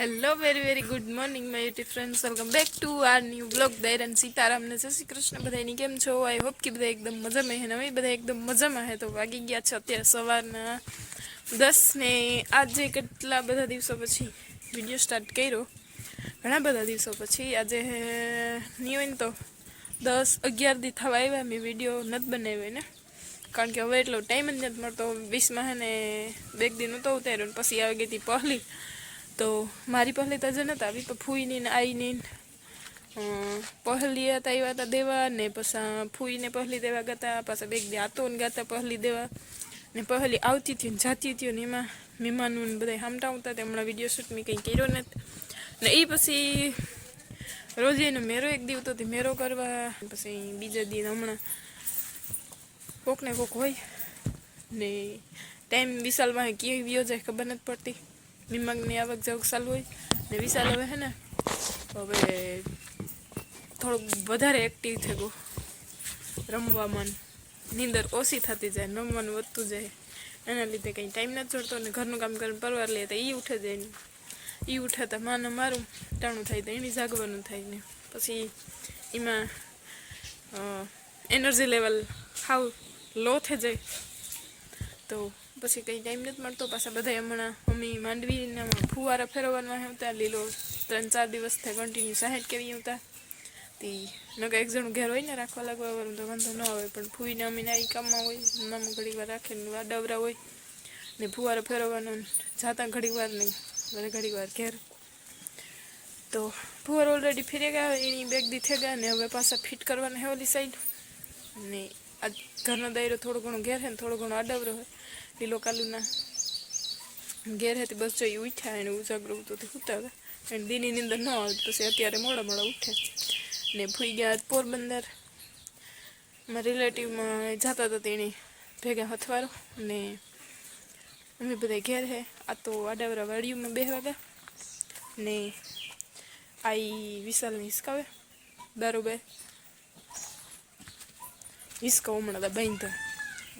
Hello very very good morning my YouTube friends welcome back to our new blog દૈરન સીતારામને જય શ્રી કૃષ્ણ. બધાની કેમ છો? આઈ હોપ કે બધા એકદમ મજામાં હે નવી બધા એકદમ મજામાં હે. તો વાગી ગયા છે અત્યારે સવારના દસ ને આજે કેટલા બધા દિવસો પછી વીડિયો સ્ટાર્ટ કર્યો? ઘણા બધા દિવસો પછી. આજે નહીં હોય ને તો દસ અગિયાર દી થવા આવ્યા. મેં વીડિયો નથી બનાવ્યો ને. કારણ કે હવે એટલો ટાઈમ જ નથી મળતો. વીસમાં હે ને બેગ દી નહોતો ઉતાર્યો પછી આવી ગઈ હતી પહેલી તો મારી પહેલી તો જ નતા આવી, તો ફૂઈની ને આઈની પહેલી હતા આવ્યા હતા દેવા ને પછી ફૂઈને પહેલી દેવા ગતા, પાછા બેગ દી આતો ને ગાતા પહેલી દેવા. ને પહેલી આવતી હતી ને જાતી હતી ને એમાં મહેમાનો ને બધા હામટા આવતા હમણાં વીડિયો શૂટ મેં કંઈ કર્યો નથી. ને એ પછી રોજે એનો મેરો એક દિવસ તો મેરો કરવા, પછી બીજા દિન હમણાં કોક ને કોક હોય. ને ટાઈમ વિશાલમાં કેવી વ્યો જાય ખબર નથી પડતી. નિમકની આવક જાવક ચાલુ હોય ને વિશાલ હવે હે ને હવે થોડુંક વધારે એક્ટિવ થઈ ગયું રમવામાં નીંદર ઓછી થતી જાય રમવાનું વધતું જાય એના લીધે કંઈ ટાઈમ નથી જોડતો ને ઘરનું કામ કરીને પરવાર લે તો એ ઉઠે જાય ને એ ઉઠે તો માને મારું ટાણું થાય તો એની જાગવાનું થાય ને પછી એમાં એનર્જી લેવલ હાવ લો થઈ જાય તો પછી કંઈ ટાઈમ નથી મળતો, પાછા બધા હમણાં મમ્મી માંડવીને ફુવારા ફેરવવાના હતા, લીલો ત્રણ ચાર દિવસ થાય કન્ટિન્યુ સાહેઠ કેવી હતા તી. નકર એક જણ ઘેર હોય ને રાખવા લાગવા વાળું તો વાંધો ન આવે, પણ ફૂઈને અમીને આવી કામમાં હોય, મામા ઘડી વાર રાખે ને વાડવરા હોય ને ફુવારો ફેરવવાનો જાતા ઘડી વાર ને ઘડીક ઘડી વાર ઘેર. તો ફુવાર ઓલરેડી ફેરી ગયા, એની બેગ દી થઈ ગયા ને હવે પાછા ફિટ કરવાના હે ઓલી સાઈડ ને આ ઘરનો દાયરો થોડો ઘણો ઘેર છે ને થોડો ઘણો આડવરો હોય લીલો કાલુના ઘેર હતી, બસ જોઈ ઉઠ્યા એને ઉજાગરો તો તે ઉતા હતા. એને દીની અંદર ન આવે પછી અત્યારે મોડા મોડા ઉઠ્યા ને ફૂઈ ગયા પોરબંદર. મારા રિલેટિવમાં જતા હતા તેણી ભેગા હથવારો ને અમે બધા ઘેર હે. આ તો આડાવરા વાડીઓમાં બેહવા ગયા. ને આઈ વિશાલને હિસકાવે બરોબર હિસકો હમણાં તો બાંધો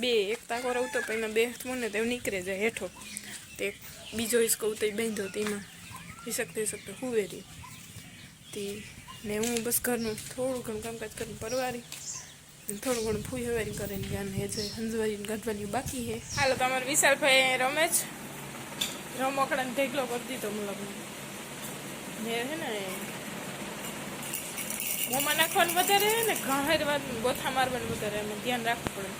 બે એક તાકો રહું તો પહેલાં બે મને તો નીકળે જાય હેઠો. તે બીજો હિસકો તો બાંધ્યો તેમાં હિસકતે હિસકતે હુવે રહી તે ને હું બસ ઘરનું થોડું ઘણું કામકાજ કરીને પરવારી થોડું ઘણું ફૂઈ હવારી કરીને જ્ઞાન હે જે હંજવારી ગઢવાની બાકી હે હાલો, તમારે વિશાલભાઈ રમે જ રમકડાને ઢેકલો કરી દીધો મતલબ ને હે ને, મોંમાં નાખવાનું વધારે ને, ઘાહેરવાનું, ગોથા મારવાનું વધારે, એમાં ધ્યાન રાખવું પડે.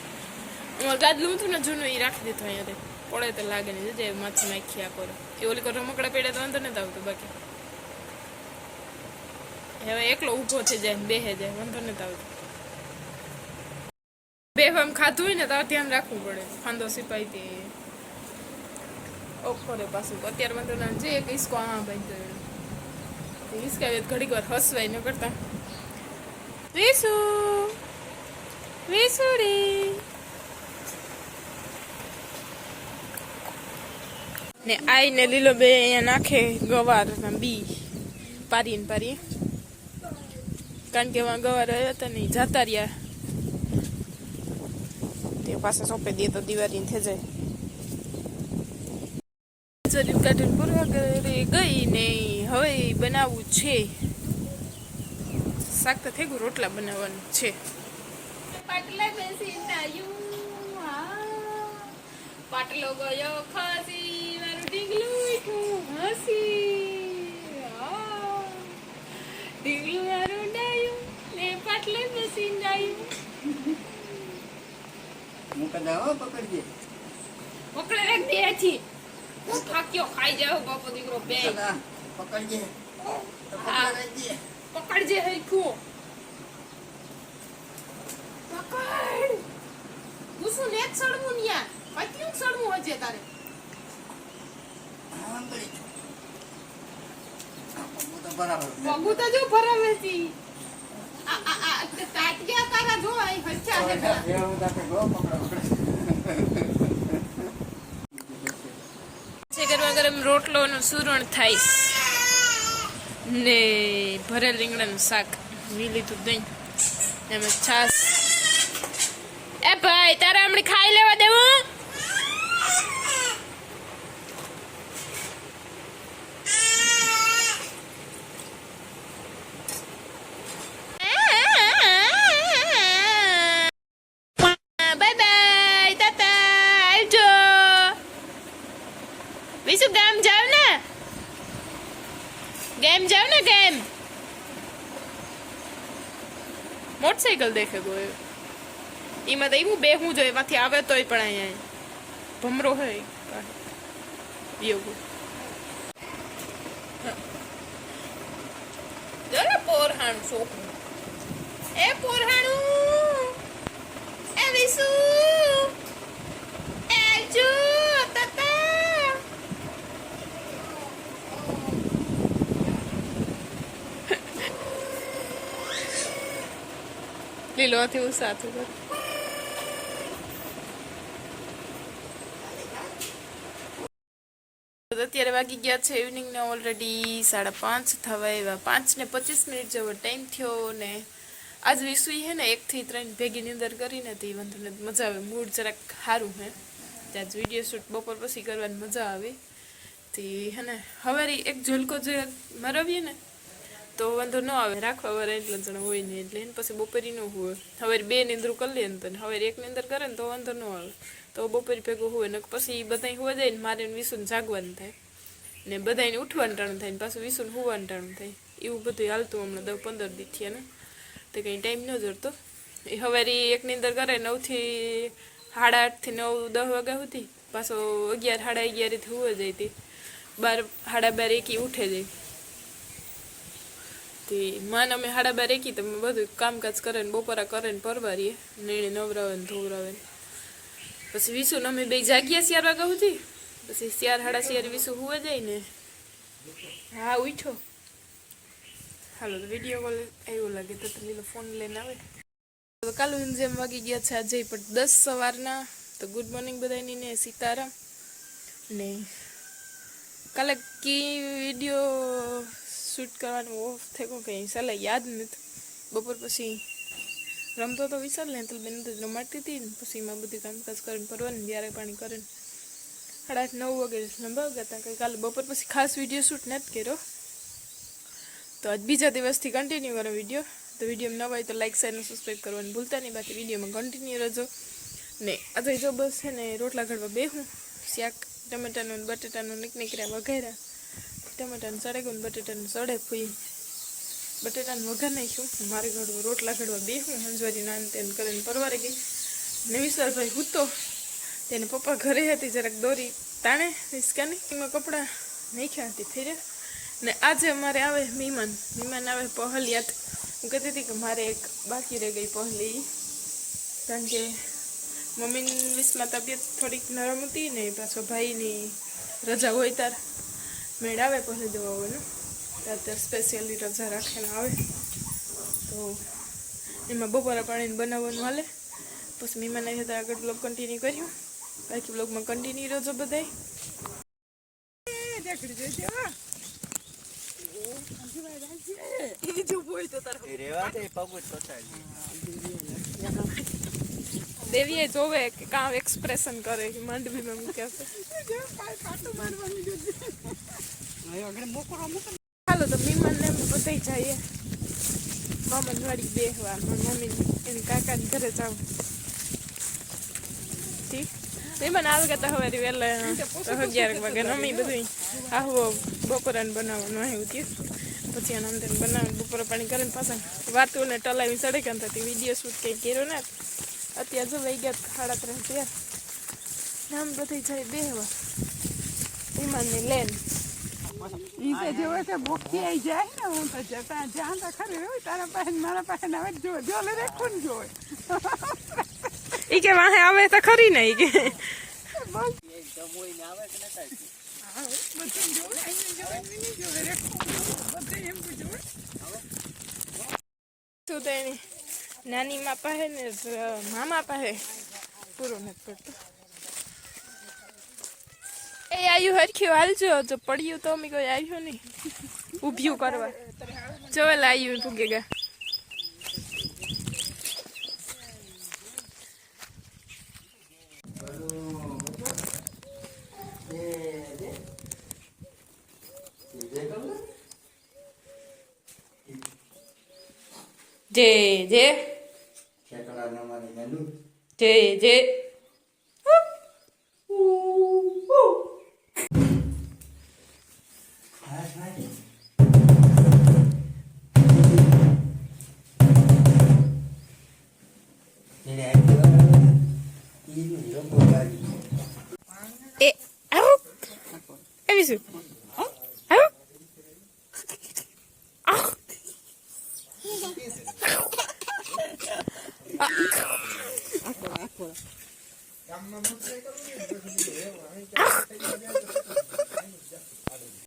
ગાદલું હતું ને, જૂનું એ રાખી દીધું અહીંયા પડે તો લાગે ને જે માથું નાખી આ કરો એ ઓલી કરો રમકડા પેડે તો વાંધો નથી આવતું બાકી. હવે એકલો ઊભો થઈ જાય બેહે જાય, વાંધો નથી આવતું. બે ફામ ખાધું હોય ને, તો ધ્યાન રાખવું પડે. ફાંદો સિપાઈ તે. ઓખો રે પાછું. અત્યારે વાંધો ના જે એક ઈસકો આ બાંધ્યો એને ઈસકાવે ઘડીક વાર હસવાય ન કરતા. વિસુ! વિસુડી! ને આઈ ને લીલો બે અહીંયા નાખે ગવાર બી. પારી ને પારી. કારણ કે એમાં ગવાર રહ્યા હતા ને જતા રહ્યા. તે પાસે સોંપે દે તો દિવાળી થઈ જાય. પૂરવા ઘરે ગઈ હવે બનાવવું છે. શાક તો થઈ ગયું, રોટલા બનાવવાનું છે. પાટલા ગયો ખસી. ઢીંગલું ઉઠ્યું હસી. ઢીંગલું મારું ડાયું ને પકડજે પકડે થાક્યો ખાઈ જાવ બાપો દીકરો બે પકડજે. પકડજે પકડજે હૈખું પકડ હું શું નેટ સડવું નિયા યાર સડવું હજે તારે આંગળી આ પગું તો બરાબર. મગુ તો જો ભરાવે છે. આ આ આ તાટિયા તારા જો આઈ હચ્ચા હે એવું તો ગો પકડો, પકડો. ગરમા ગરમ રોટલોનું સુરણ થાય ને ભરેલ રીંગણાનું શાક મીલી તું દહીં. એમાં છાસ એ ભાઈ તારે હમણાં ખાઈ લેવા દેવું વિશુ ગેમ જાવ ને ગેમ જાવ ને ગેમ મોટરસાયકલ દેખે કોઈ. એમાં તો એવું બે હું જોઈએ, એમાંથી આવે તોય પણ અહીંયા. ભમરો હોય એવું જરા પોરહાણું છોકરું એ પોરહાણું, એ વિસુ એ જો તાતા લીલો હાથી હું સાથે કર તો અત્યારે વાગી ગયા છે ઇવનિંગના ઓલરેડી સાડા પાંચ. થવા એવા પાંચ ને પચીસ મિનિટ જેવો ટાઈમ થયો ને આજ વિસુઈ હે ને એકથી ત્રણ ભેગી અંદર કરીને તે વાંધો ને મજા આવે. મૂડ જરાક સારું હે. ત્યાં જ વીડિયો શૂટ બપોર પછી કરવાની મજા આવે. તે હે ને હવે એક ઝુલકો જે મરાવીએ ને તો વાંધો ન આવે, રાખવા વાળા એટલા જણા હોય ને એટલે એને પછી બપોરી ન હોય. હવે બે નિંદરું કરી લે ને હવે એક અંદર કરે ને તો વાંધો ન આવે. તો બપોરી ભેગું હોય ને પછી બધા હોવા જાય ને મારે વિસુને જાગવાનું થાય. ને બધાને ઉઠવાનું ટાણું થાય ને પાછું વિસુને હોવાનું ટાણું થાય. એવું બધું હાલતું હમણાં દસ પંદર દી થયા ને. તો કંઈ ટાઈમ ન જડતો. એ હવે એક અંદર કરે, નવથી સાડા આઠથી નવ, દસ વાગ્યા સુધી પાછો અગિયાર, સાડા અગિયારથી હોવા જાય તે. બાર, સાડા બાર એકી ઉઠે જાય. તે માન અમે સાડા બાર એકી તમે બધું કામકાજ કરે ને બપોરા કરે ને પરવારીએ ને એને નવરાવે ને ધોવરાવે ને પછી વિસુ અમે બે જાગ્યા ચાર વાગ્યા સુધી પછી ચાર સાડા ચાર વિસુ હુવા જાય ને. હા ઉઠો હાલો તો વીડિયો કોલ આવ્યો લાગે તો તમે ફોન લઈને આવે. તો કાલુ જેમ વાગી ગયા છે આજે પણ દસ સવારના. તો ગુડ મોર્નિંગ બધાની ને સીતારામ. ને કાલે કી વીડિયો શૂટ કરવાનું ઓફ થયું કે વિશાલે યાદ નથી. બપોર પછી રમતો તો વિચાર ને બેન તો રમાડતી હતી ને. પછી એમાં બધું કામકાજ કરીને પરવાનું ત્યારે પાણી કરીને. સાડા નવ વાગે લંબાવ ગયા હતા. કંઈ કાલે બપોર પછી ખાસ વીડિયો શૂટ નથી કર્યો. તો આજ બીજા દિવસથી કન્ટિન્યુ કરો વીડિયો તો વીડિયો ન હોય તો લાઇક શેર અને સબસ્ક્રાઈબ કરવાનું ભૂલતા નહીં. બાકી વિડીયોમાં કન્ટિન્યુ રહેજો. ને આજે જો બસ છે ને, રોટલા ઘડવા બેહું. શાક, ટમેટાનું બટેટાનું નીક નીકળ્યા વઘાર્યા. ટમેટાનું સડે બટેટાને સડે ફૂઈ બટેટાનું વઘાર નાખ્યું. મારે ઘડવા રોટલા ઘડવા બેહું હંજવારી નાન તેન કરીને પરવારે ગઈ. ને વિશાલભાઈ તો તેને પપ્પા ઘરે હતી, જરાક દોરી તાણે રિસ્કાની એમાં કપડાં નાખ્યા હતી ફેર્યા ને આજે અમારે આવે મહેમાન. મહેમાન આવે પહલિયાત. હું કહેતી હતી કે મારે એક બાકી રહી ગઈ પહલી. કારણ કે મમ્મીની વિશમાં તબિયત થોડીક નરમ હતી ને પાછો ભાઈની રજા હોય તાર. મેળ આવે પહેલી દવાઓનું ત્યારે સ્પેશિયલી રજા રાખેલા આવે. તો એમાં બપોરા પાણીને બનાવવાનું હાલે. પછી મીમા આવ્યા હતા આગળ બ્લોગ કન્ટિન્યુ કર્યું. બાકી બ્લોગમાં કન્ટિન્યુ રહેજો પછાડી. દેવીએ જોવે કે કામ એક્સપ્રેશન કરે માંડવી માંડવીમાં મૂક્યા હાલો, તો મહેમાનને બધા જઈએ. મામા વાળી બેહવા મમ્મી એની કાકાની ઘરે જાવ ઠીક? મહેમાન આવે તો હવે વહેલા, અગિયાર વાગે મમ્મી બધું આવો બપોરાને બનાવવાનું આવ્યું થયું. પછી એના અંદર બનાવીને બપોરા પાણી કરીને પાછા વાતુને ટલાવી ચડે કે થતી વીડિયો શૂટ કંઈ કર્યો ને. અત્યારે જો વહી ગયા સાડા ત્રણ ત્યાં આમ બધી જાય બેહવા. વિમાનની લેન ઈ તો જેવો તે ભૂખી આઈ જાય ને હું તો જતા જ્યાં તો ખરી હોય તારા પાસે મારા પાસે ને હવે જો જો લે રાખું ને જોય ઈ કે વાહે આવે તો ખરી ને ઈ કે. બધું જોવે જોવે નહીં જોવે બધે એમ જોવે શું નાની માં પાસે ને મામા પાસે? પૂરો નથી પડતો એ આયુ હરખ્યું હાલજો જો પડ્યું તો અમે કોઈ આવ્યું નહીં. ઊભ્યું કરવા. જો લાયું ભૂગે ગયા જે જે. જે જે. Et Eh, arrou. Eh, bisous.